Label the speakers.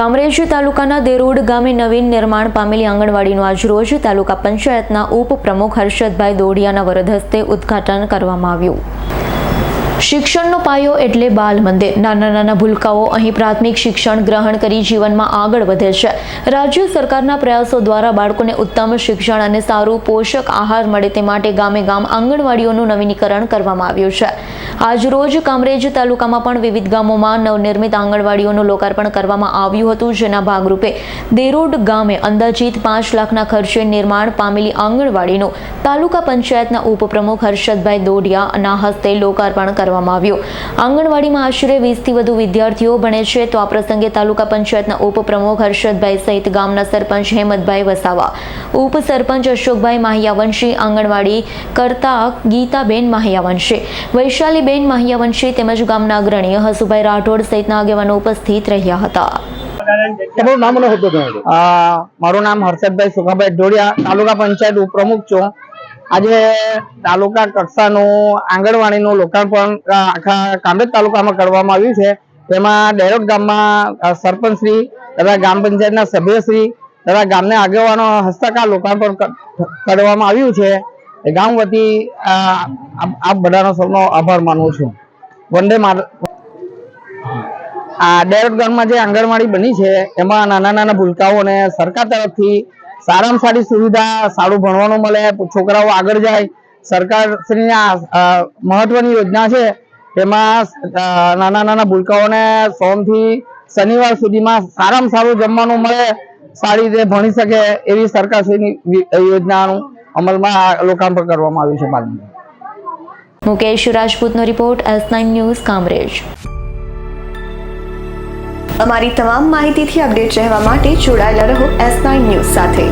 Speaker 1: કામરેજ તાલુકાના દેરોડ ગામે નવીન નિર્માણ પામેલી આંગણવાડીનું આજરોજ તાલુકા પંચાયતના ઉપપ્રમુખ હર્ષદભાઈ દોડિયાના વરદ હસ્તે ઉદ્ઘાટન કરવામાં આવ્યું. શિક્ષણનો પાયો એટલે બાલ મંદિર. નાના નાના ભૂલકાઓ અહીં પ્રાથમિક શિક્ષણ ગ્રહણ કરી જીવનમાં આગળ વધે છે. રાજ્ય સરકારના પ્રયાસો દ્વારા બાળકોને ઉત્તમ શિક્ષણ અને સારું પોષક આહાર મળે તે માટે ગામે ગામ આંગણવાડીઓનું નવીનીકરણ કરવામાં આવ્યું છે. આજરોજ કામરેજ તાલુકામાં પણ વિવિધ ગામોમાં નવનિર્મિત આંગણવાડીઓનું લોકાર્પણ કરવામાં આવ્યું હતું, જેના ભાગરૂપે દેરોડ ગામે અંદાજિત પાંચ લાખના ખર્ચે નિર્માણ પામેલી આંગણવાડીનું તાલુકા પંચાયતના ઉપપ્રમુખ હર્ષદભાઈ દોઢિયાના હસ્તે લોકાર્પણ કરવામાં આવ્યું. આંગણવાડીમાં આશરે વીસથી વધુ વિદ્યાર્થીઓ ભણે છે, તો આ પ્રસંગે તાલુકા પંચાયતના ઉપપ્રમુખ હર્ષદભાઈ સહિત ગામના સરપંચ હેમતભાઈ વસાવા, ઉપસરપંચ અશોકભાઈ માહિયાવંશી, આંગણવાડી કરતા ગીતાબેન માહિયાવંશી વૈશાલીબેન માહિયાવંશી તેમજ ગામના અગ્રણી હસુભાઈ રાઠોડ સહિતના આગેવાનો ઉપસ્થિત રહ્યા હતા.
Speaker 2: મારું નામ હર્ષદભાઈ સુખાભાઈ ઢોડિયા તાલુકા પંચાયત ઉપપ્રમુખ છું. આજે તાલુકા કક્ષાનું આંગણવાડીનું લોકાર્પણ આખા કામરેજ તાલુકામાં કરવામાં આવ્યું છે. તેમાં ડેરોટ ગામમાં સરપંચશ્રી તથા ગ્રામ પંચાયતના સભ્યશ્રી તથા ગામના આગેવાનો હસ્તકાર લોકાર્પણ કરવામાં આવ્યું છે. એ ગામ વતી આપ બધાનો સૌનો આભાર માનું છું. વંદે આ ડેરોટ ગામમાં જે આંગણવાડી બની છે, એમાં નાના નાના ભૂલકાઓને સરકાર તરફથી સારામાં સારી સુવિધા, સારું ભણવાનું મળે, છોકરાઓ આગળ જાય, સરકારશ્રીની આ મહત્વની યોજના છે તેમાં નાના નાના ભૂલકાઓને સોમથી શનિવાર સુધીમાં સારામાં સારું જમવાનું મળે, સારી રીતે ભણી શકે એવી સરકાર શ્રીની યોજનાનું અમલમાં આ લોકાર્પણ કરવામાં આવ્યું છે બાલમંદિર
Speaker 1: Mukesh રાજપૂતનો report S nine news Kamrej.
Speaker 3: અમારી તમામ માહિતીથી અપડેટ રહેવા માટે જોડાયેલા રહો એસ નાઇન ન્યૂઝ સાથે.